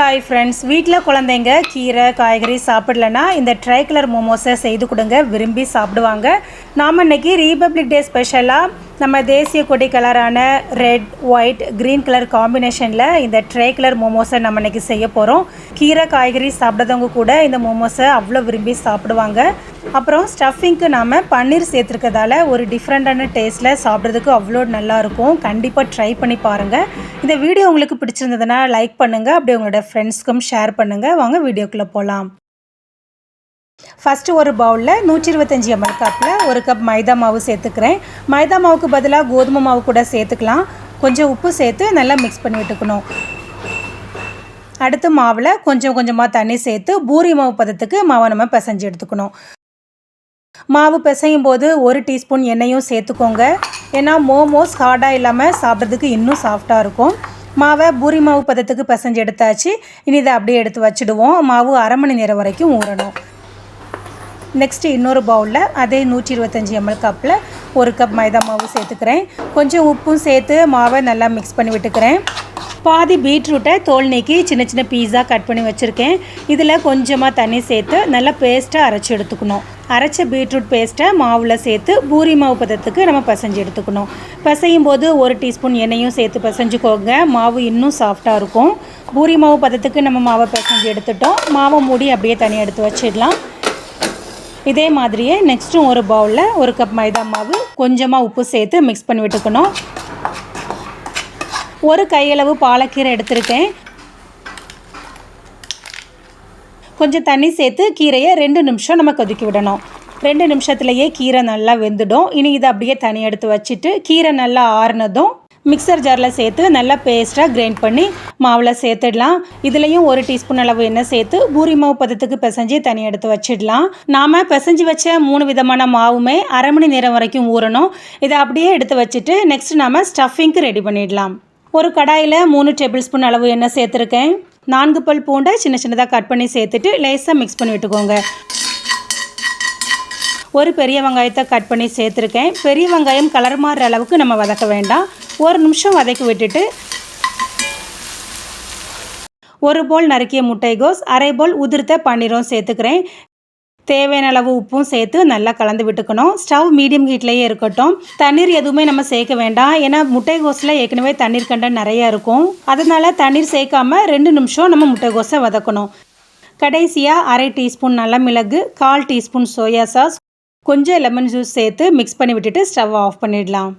Hi friends வீட்டில் குழந்தைங்க கீரை காய்கறி சாப்பிடலன்னா இந்த ட்ரை கலர் மோமோஸை செய்து கொடுங்க. விரும்பி சாப்பிடுவாங்க. நாம் இன்றைக்கி ரீபப்ளிக் டே ஸ்பெஷலாக நம்ம தேசிய கொடி கலரான ரெட் ஒயிட் க்ரீன் கலர் காம்பினேஷனில் இந்த ட்ரே கலர் மோமோஸை நம்ம இன்றைக்கி செய்ய போகிறோம் கீரை காய்கறி சாப்பிடாதவங்க கூட இந்த மோமோஸை அவ்வளோ விரும்பி சாப்பிடுவாங்க. அப்புறம் ஸ்டஃபிங்க்கு நாம் பன்னீர் சேர்த்துருக்கதால ஒரு டிஃப்ரெண்ட்டான டேஸ்ட்டில் சாப்பிட்றதுக்கு அவ்வளோ நல்லாயிருக்கும் கண்டிப்பாக ட்ரை பண்ணி பாருங்கள் இந்த வீடியோ உங்களுக்கு பிடிச்சிருந்ததுன்னா லைக் பண்ணுங்கள் அப்படியே உங்களோட ஃப்ரெண்ட்ஸ்க்கும் ஷேர் பண்ணுங்கள் வாங்க வீடியோக்குள்ளே போகலாம் ஃபஸ்ட்டு ஒரு பவுலில் நூற்றி இருபத்தஞ்சி எம்எல் கப்பில் ஒரு கப் மைதா மாவு சேர்த்துக்கிறேன். மைதா மாவுக்கு பதிலாக கோதுமை மாவு கூட சேர்த்துக்கலாம். கொஞ்சம் உப்பு சேர்த்து நல்லா மிக்ஸ் பண்ணி விட்டுக்கணும். அடுத்து மாவில் கொஞ்சம் கொஞ்சமாக தண்ணி சேர்த்து பூரி மாவு பதத்துக்கு மாவை நம்ம பிசைஞ்சு எடுத்துக்கணும். மாவு பிசையும் போது ஒரு டீஸ்பூன் எண்ணெயும் சேர்த்துக்கோங்க. ஏன்னா மோமோஸ் ஹார்டாக இல்லாமல் சாப்பிட்றதுக்கு இன்னும் சாஃப்டாக இருக்கும். மாவை பூரி மாவு பதத்துக்கு பிசைஞ்சு எடுத்தாச்சு. இனி இதை அப்படியே எடுத்து வச்சுடுவோம். மாவு அரை மணி நேரம் வரைக்கும் ஊறணும். நெக்ஸ்ட்டு இன்னொரு பவுலில் அதே நூற்றி இருபத்தஞ்சி எம்எல் கப்பில் ஒரு கப் மைதா மாவு சேர்த்துக்கிறேன். கொஞ்சம் உப்பும் சேர்த்து மாவை நல்லா மிக்ஸ் பண்ணி விட்டுக்கிறேன். பாதி பீட்ரூட்டை தோல் நீக்கி சின்ன சின்ன பீஸாக கட் பண்ணி வச்சுருக்கேன். இதில் கொஞ்சமாக தண்ணி சேர்த்து நல்லா பேஸ்ட்டாக அரைச்சி எடுத்துக்கணும். அரைச்ச பீட்ரூட் பேஸ்ட்டை மாவில் சேர்த்து பூரி மாவு பதத்துக்கு நம்ம பசைஞ்சு எடுத்துக்கணும். பசையும் போது ஒரு டீஸ்பூன் எண்ணெயும் சேர்த்து பசைஞ்சுக்கோங்க. மாவு இன்னும் சாஃப்டாக இருக்கும். பூரி மாவு பதத்துக்கு நம்ம மாவை பசைஞ்சு எடுத்துட்டோம். மாவை மூடி அப்படியே தனியாக எடுத்து வச்சிடலாம். இதே மாதிரியே நெக்ஸ்ட்டும் ஒரு பவுலில் ஒரு கப் மைதா மாவு கொஞ்சமாக உப்பு சேர்த்து மிக்ஸ் பண்ணி விட்டுக்கணும். ஒரு கையளவு பாலக்கீரை எடுத்திருக்கேன். கொஞ்சம் தண்ணி சேர்த்து கீரையை ரெண்டு நிமிஷம் நம்ம கொதிக்க விடணும். ரெண்டு நிமிஷத்துலேயே கீரை நல்லா வெந்துடும். இனி இதை அப்படியே தனி எடுத்து வச்சுட்டு கீரை நல்லா ஆறுனதும் மிக்சர் ஜாரில் சேர்த்து நல்லா பேஸ்ட்டாக கிரைண்ட் பண்ணி மாவில் சேர்த்துடலாம். இதுலேயும் ஒரு டீஸ்பூன் அளவு எண்ணெய் சேர்த்து பூரி மாவு பதத்துக்கு பிசைஞ்சு தனி எடுத்து வச்சிடலாம். நாம் பிசைஞ்சு வச்ச மூணு விதமான மாவுமே அரை மணி நேரம் வரைக்கும் ஊறணும். இதை அப்படியே எடுத்து வச்சுட்டு நெக்ஸ்ட் நாம் ஸ்டஃபிங்க்கு ரெடி பண்ணிடலாம். ஒரு கடாயில் மூணு டேபிள் ஸ்பூன் அளவு எண்ணெய் சேர்த்துருக்கேன். நான்கு பல் பூண்டை சின்ன சின்னதாக கட் பண்ணி சேர்த்துட்டு லேசாக மிக்ஸ் பண்ணி விட்டுக்கோங்க. ஒரு பெரிய வெங்காயத்தை கட் பண்ணி சேர்த்துருக்கேன். பெரிய வெங்காயம் கலர் மாறுற அளவுக்கு நம்ம வதக்க வேண்டாம். ஒரு நிமிஷம் வதக்கி விட்டுட்டு ஒரு போல் நறுக்கிய முட்டைகோஸ் அரை போல் உதிர்த்த பன்னீரும் சேர்த்துக்கிறேன். தேவையான அளவு உப்பும் சேர்த்து நல்லா கலந்து விட்டுக்கணும். ஸ்டவ் மீடியம் ஹீட்லேயே இருக்கட்டும். தண்ணீர் எதுவுமே நம்ம சேர்க்க வேண்டாம். ஏன்னா முட்டைகோஸில் ஏற்கனவே தண்ணீர் கண்டன் நிறையா இருக்கும். அதனால் தண்ணீர் சேர்க்காம ரெண்டு நிமிஷம் நம்ம முட்டைகோஸை வதக்கணும். கடைசியாக அரை டீஸ்பூன் நல்ல மிளகு கால் டீஸ்பூன் சோயா சாஸ் கொஞ்சம் லெமன் ஜூஸ் சேர்த்து மிக்ஸ் பண்ணி விட்டுட்டு ஸ்டவ் ஆஃப் பண்ணிடலாம்.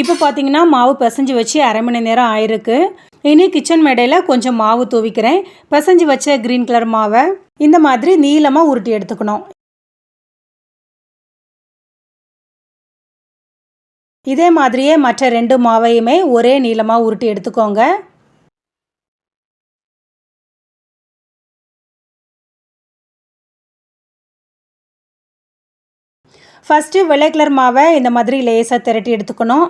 இப்போ பார்த்தீங்கன்னா மாவு பிசைஞ்சு வச்சு அரை மணி நேரம் ஆயிருக்கு. இனி கிச்சன் மேடையில் கொஞ்சம் மாவு தூவிக்கிறேன். பிசைஞ்சு வச்ச க்ரீன் கலர் மாவை இந்த மாதிரி நீளமாக உருட்டி எடுத்துக்கணும். இதே மாதிரியே மற்ற ரெண்டு மாவையுமே ஒரே நீளமாக உருட்டி எடுத்துக்கோங்க. ஃபஸ்ட்டு வெள்ளை கலர் மாவை இந்த மாதிரி லேசாக திரட்டி எடுத்துக்கணும்.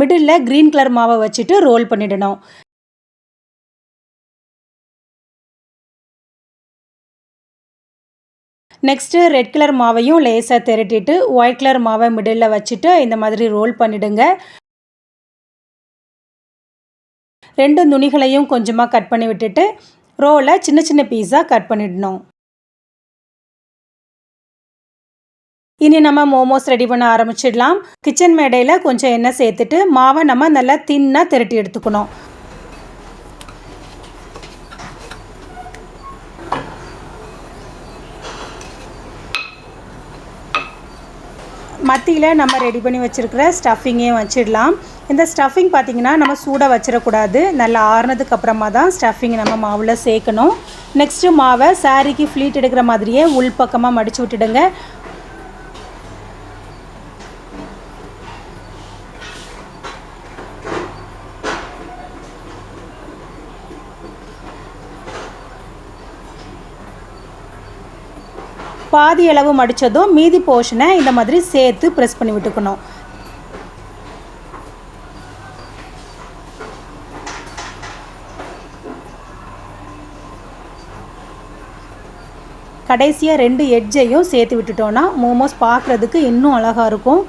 மிடில் க்ரீன் கலர் மாவை வச்சுட்டு ரோல் பண்ணிடணும். நெக்ஸ்ட்டு ரெட் கலர் மாவையும் லேசாக திரட்டிட்டு ஒயிட் கலர் மாவை மிடில் வச்சுட்டு இந்த மாதிரி ரோல் பண்ணிடுங்க. ரெண்டு நுனிகளையும் கொஞ்சமாக கட் பண்ணி விட்டுட்டு ரோலை சின்ன சின்ன பீஸாக கட் பண்ணிடணும். இனி நம்ம மோமோஸ் ரெடி பண்ண ஆரம்பிச்சிடலாம். கிச்சன் மேடையில் கொஞ்சம் எண்ணெய் சேர்த்துட்டு மாவை நம்ம நல்லா தின்னாக திரட்டி எடுத்துக்கணும். மத்தியில் நம்ம ரெடி பண்ணி வச்சுருக்கிற ஸ்டஃபிங்கையும் வச்சிடலாம். இந்த ஸ்டஃபிங் பார்த்திங்கன்னா நம்ம சூடாக வச்சிடக்கூடாது. நல்லா ஆறுனதுக்கு அப்புறமா தான் ஸ்டஃபிங் நம்ம மாவில் சேர்க்கணும். நெக்ஸ்ட்டு மாவை சாரிக்கு ஃப்ளீட் எடுக்கிற மாதிரியே உள் பக்கமாக மடித்து விட்டுடுங்க. பாதி அளவு மடித்ததும் மீதி போர்ஷனை இந்த மாதிரி சேர்த்து ப்ரெஸ் பண்ணி விட்டுக்கணும். கடைசியாக ரெண்டு எட்ஜையும் சேர்த்து விட்டுட்டோன்னா மோமோஸ் பார்க்குறதுக்கு இன்னும் அழகாக இருக்கும்.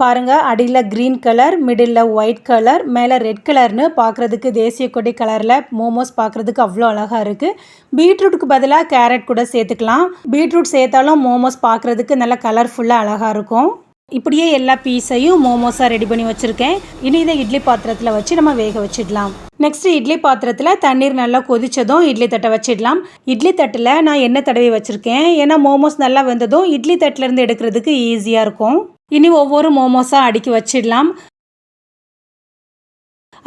பாருங்கள் அடியில் green colour middle white colour மேலே ரெட் கலர்னு பார்க்குறதுக்கு தேசிய கொடி கலரில் மோமோஸ் பார்க்குறதுக்கு அவ்வளோ அழகாக இருக்குது பீட்ரூட்டுக்கு பதிலாக கேரட் கூட சேர்த்துக்கலாம். பீட்ரூட் சேர்த்தாலும் மோமோஸ் பார்க்குறதுக்கு நல்லா கலர்ஃபுல்லாக அழகாக இருக்கும். இப்படியே எல்லா பீஸையும் மோமோஸாக ரெடி பண்ணி வச்சுருக்கேன். இனி இதை இட்லி பாத்திரத்தில் வச்சு நம்ம வேக வச்சிடலாம். நெக்ஸ்ட் இட்லி பாத்திரத்தில் தண்ணீர் நல்லா கொதித்ததும் இட்லி தட்டை வச்சிடலாம். இட்லி தட்டில் நான் எண்ணெய் தடவி வச்சுருக்கேன். ஏன்னா மோமோஸ் நல்லா வெந்ததும் இட்லி தட்டிலேருந்து எடுக்கிறதுக்கு ஈஸியாக இருக்கும். இனி ஒவ்வொரு மோமோஸாக அடுக்கி வச்சிடலாம்.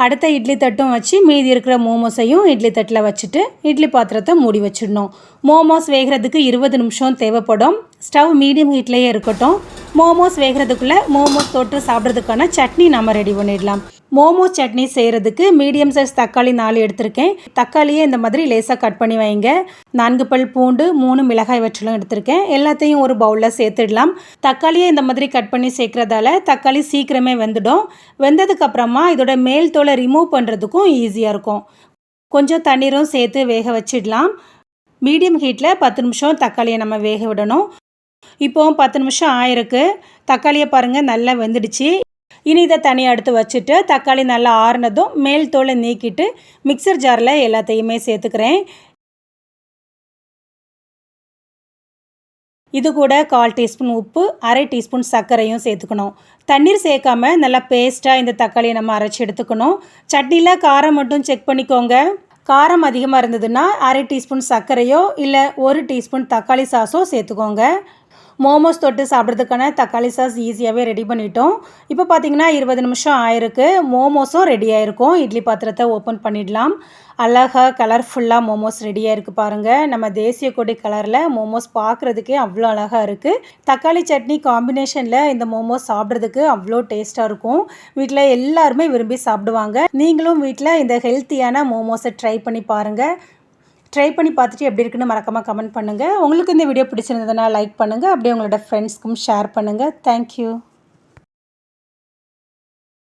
அடுத்த இட்லி தட்டும் வச்சு மீதி இருக்கிற மோமோஸையும் இட்லி தட்டில் வச்சுட்டு இட்லி பாத்திரத்தை மூடி வச்சிடணும். மோமோஸ் வேகிறதுக்கு இருபது நிமிஷம் தேவைப்படும். ஸ்டவ் மீடியம் ஹீட்லேயே இருக்கட்டும். மோமோஸ் வேகிறதுக்குள்ளே மோமோஸ் தொட்டு சாப்பிட்றதுக்கான சட்னி நம்ம ரெடி பண்ணிடலாம். மோமோ சட்னி செய்கிறதுக்கு மீடியம் சைஸ் தக்காளி நாலு எடுத்திருக்கேன். தக்காளியே இந்த மாதிரி லேசாக கட் பண்ணி வைங்க. நான்கு பல் பூண்டு மூணு மிளகாய் வற்றலும் எடுத்திருக்கேன். எல்லாத்தையும் ஒரு பவுலில் சேர்த்துடலாம். தக்காளியை இந்த மாதிரி கட் பண்ணி சேர்க்குறதால தக்காளி சீக்கிரமே வெந்துடும். வெந்ததுக்கப்புறமா இதோட மேல் தோலை ரிமூவ் பண்ணுறதுக்கும் ஈஸியாக இருக்கும். கொஞ்சம் தண்ணீரும் சேர்த்து வேக வச்சிடலாம். மீடியம் ஹீட்டில் பத்து நிமிஷம் தக்காளியை நம்ம வேக விடணும். இப்போ பத்து நிமிஷம் ஆயிருக்கு. தக்காளியை பாருங்கள் நல்லா வெந்துடுச்சு. இனி இதை தனியாக எடுத்து வச்சுட்டு தக்காளி நல்லா ஆறுனதும் மேல் தோலை நீக்கிட்டு மிக்சர் ஜாரில் எல்லாத்தையுமே சேர்த்துக்கிறேன். இது கூட கால் டீஸ்பூன் உப்பு அரை டீஸ்பூன் சர்க்கரையும் சேர்த்துக்கணும். தண்ணீர் சேர்க்காம நல்லா பேஸ்ட்டாக இந்த தக்காளியை நம்ம அரைச்சி எடுத்துக்கணும். சட்னியில் காரம் மட்டும் செக் பண்ணிக்கோங்க. காரம் அதிகமாக இருந்ததுன்னா அரை டீஸ்பூன் சர்க்கரையோ இல்லை ஒரு டீஸ்பூன் தக்காளி சாஸோ சேர்த்துக்கோங்க. மோமோஸ் தொட்டு சாப்பிட்றதுக்கான தக்காளி சாஸ் ஈஸியாகவே ரெடி பண்ணிட்டோம். இப்போ பார்த்தீங்கன்னா இருபது நிமிஷம் ஆயிருக்கு. மோமோஸும் ரெடி ஆயிருக்கும். இட்லி பாத்திரத்தை ஓப்பன் பண்ணிடலாம். அழகாக கலர்ஃபுல்லாக மோமோஸ் ரெடியாக இருக்குது பாருங்கள் நம்ம தேசிய கொடி கலரில் மோமோஸ் பார்க்குறதுக்கே அவ்வளோ அழகாக இருக்குது தக்காளி சட்னி காம்பினேஷனில் இந்த மோமோஸ் சாப்பிட்றதுக்கு அவ்வளோ டேஸ்ட்டாக இருக்கும். வீட்டில் எல்லாருமே விரும்பி சாப்பிடுவாங்க. நீங்களும் வீட்டில் இந்த ஹெல்த்தியான மோமோஸை ட்ரை பண்ணி பாருங்கள் ட்ரை பண்ணி பார்த்துட்டு எப்படி இருக்குன்னு மறக்காமல் கமெண்ட் பண்ணுங்கள் உங்களுக்கு இந்த வீடியோ பிடிச்சிருந்ததுன்னா லைக் பண்ணுங்கள் அப்படியே உங்களோட ஃப்ரெண்ட்ஸ்க்கும் ஷேர் பண்ணுங்கள் தேங்க்யூ